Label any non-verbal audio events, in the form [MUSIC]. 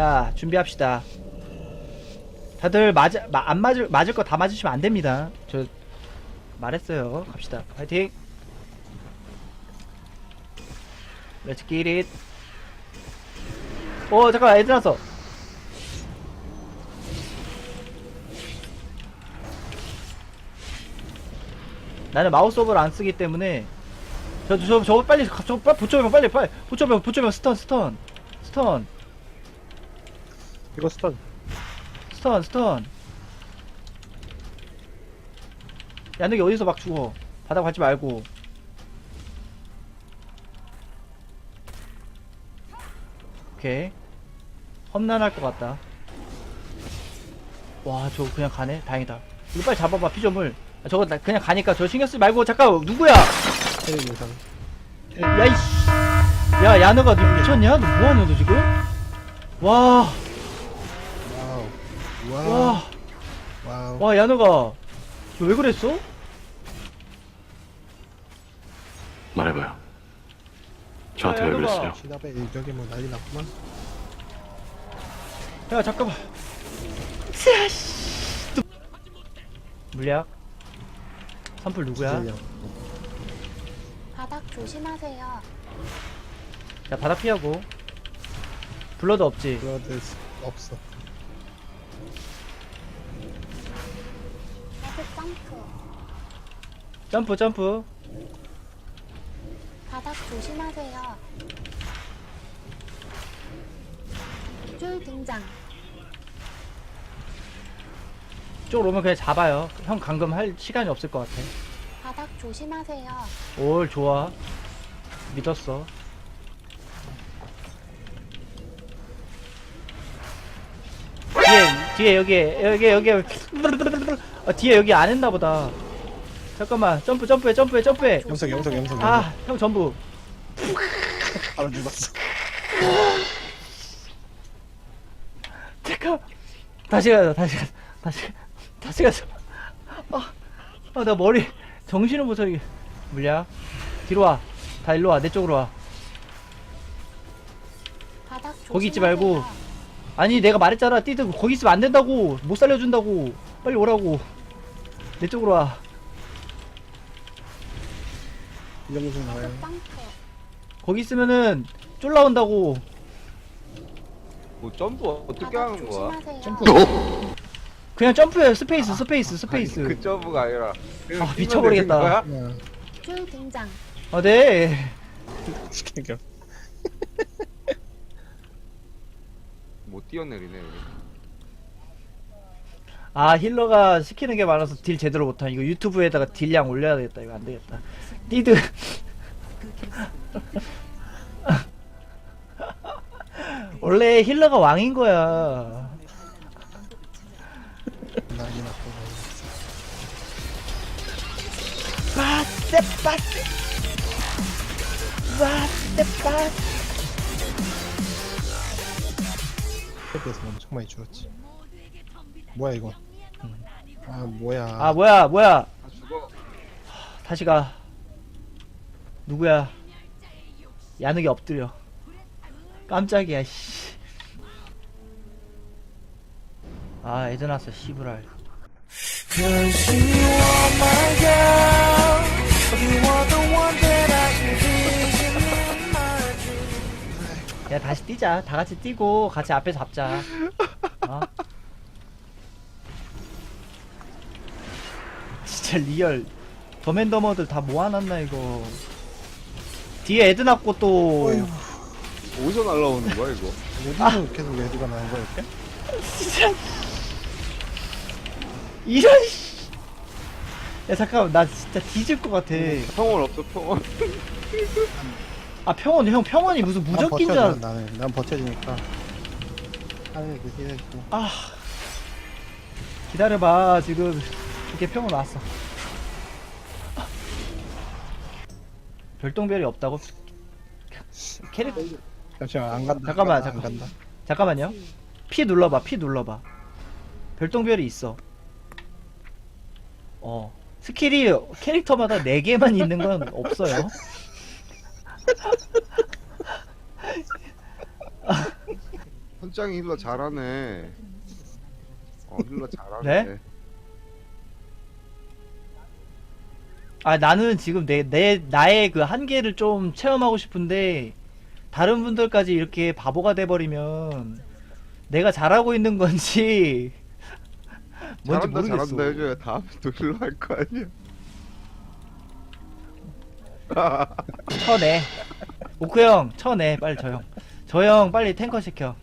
자 준비합시다. 다들 맞아 마, 안 맞을 맞을 거 다 맞으시면 안 됩니다. 저 말했어요. 갑시다. 파이팅! 렛츠 기릿 어 잠깐 애들 왔어. 나는 마우스 오버를 안 쓰기 때문에 저, 저, 저 빨리 가- 저 빨리 붙여봐 빨리 빨리. 붙여봐 붙여봐 스턴 스턴 스턴 이거 스턴. 스턴 스턴. 야너기 어디서 막 죽어? 바닥 밟지 말고. 오케이. 험난할 것 같다. 와 저거 그냥 가네? 다행이다. 이거 빨리 잡아봐 피조물. 아, 저거 나 그냥 가니까 저 신경 쓰지 말고. 잠깐 누구야? 체력 야이씨. 야 야너가 너 미쳤냐? 너 뭐하냐 너 지금? 와 와, 와우 와, 야너가, 너 왜 그랬어? 말해봐요. 저한테 왜 야, 그랬어요? 시답에 일격이 뭐 난리 났구만 야, 잠깐만. 으쌰씨. 또- 물약. 선풀 누구야? 진짜 바닥 조심하세요. 자, 바닥 피하고. 블러드 없지? 브러드 없어 헤드 점프. 점프, 점프. 바닥 조심하세요. 줄 등장. 이쪽으로 오면 그냥 잡아요. 형 감금 할 시간이 없을 것 같아. 바닥 조심하세요. 올, 좋아. 믿었어. 뒤에, 여기, 여기, 여기, 어, 뒤에 여기 안 했나 보다. 잠깐만, 점프, 점프해, 점프해, 점프해. 영석 영석 영석 아, 형 전부. 바로 죽었어 잠깐. 다시 가자, 다시 가자, 다시, 가- 다시 가자. 아, 아, 나 머리, 정신을 못 차리게. 물량. 뒤로 와. 다 일로 와, 내 쪽으로 와. 바닥. 거기 있지 말고. 아니, 내가 말했잖아. 띠드 거기 있으면 안 된다고. 못 살려준다고. 빨리 오라고. 내 쪽으로 와. 이정수 나와요 헤드 점프. 거기 있으면은 쫄라온다고. 뭐 점프 어떻게 바닥 하는 거야? 조심하세요. 점프. 그냥 점프해. 스페이스, 스페이스, 스페이스. 아니, 그 점프가 아니라 그냥 아, 뛰면 미쳐버리겠다. 되는 거야? 등장. 아, 네. [LAUGHS] 시켜겨 못 뛰어내리네. 아 힐러가 시키는 게 많아서 딜 제대로 못한 이거 유튜브에다가 딜량 올려야 되겠다. 이거 안 되겠다. 띠드. [LAUGHS] 원래 힐러가 왕인 거야. 빠세 빠세 빠세 스텝에서 엄청 많이 죽었지. 뭐야 이거? 아 뭐야. 아 뭐야 뭐야. 아 죽어. 다시 가. 누구야? 야늑이 엎드려. 깜짝이야 씨. 아 애드 났어 씨부랄. Cause you are my girl. You are 야 다시 뛰자 다 같이 뛰고 같이 앞에 잡자 어? 진짜 리얼 더맨더머들 다 모아놨나 이거 뒤에 애드 났고 또 어휴. 어디서 날라오는 거야 이거? 어디서 계속 레드가 나는 거야 이렇게? 진짜 이런 씨. 야 잠깐만 나 진짜 뒤질 것 같아 평온 없어 평온. [LAUGHS] 아 평원 형 평원이 무슨 난 무적긴 줄 버텨줘 알아 나는. 난 버텨주니까. 하늘 그 해주고 아. 기다려봐 지금. 이게 평온 왔어. 별똥별이 없다고? 캐릭 잠시만 안 간다. 잠깐만, 안 잠깐. 간다. 잠깐만요. P 눌러봐 P 눌러봐. 별똥별이 있어. 어. 스킬이 캐릭터마다 4개만 있는 건 없어요 [LAUGHS] 짱짱이 힐러 잘하네. 어 힐러 잘하네. 네? 아 나는 지금 내, 내 나의 그 한계를 좀 체험하고 싶은데 다른 분들까지 이렇게 바보가 돼버리면 내가 잘하고 있는 건지 [LAUGHS] 뭔지 잘한다 모르겠어. 잘한다 해줘야 다음에 또 힐러 할 거 아니야. 쳐내. 오크 형 쳐내 빨리 저 형. 저 형 빨리 탱커 시켜.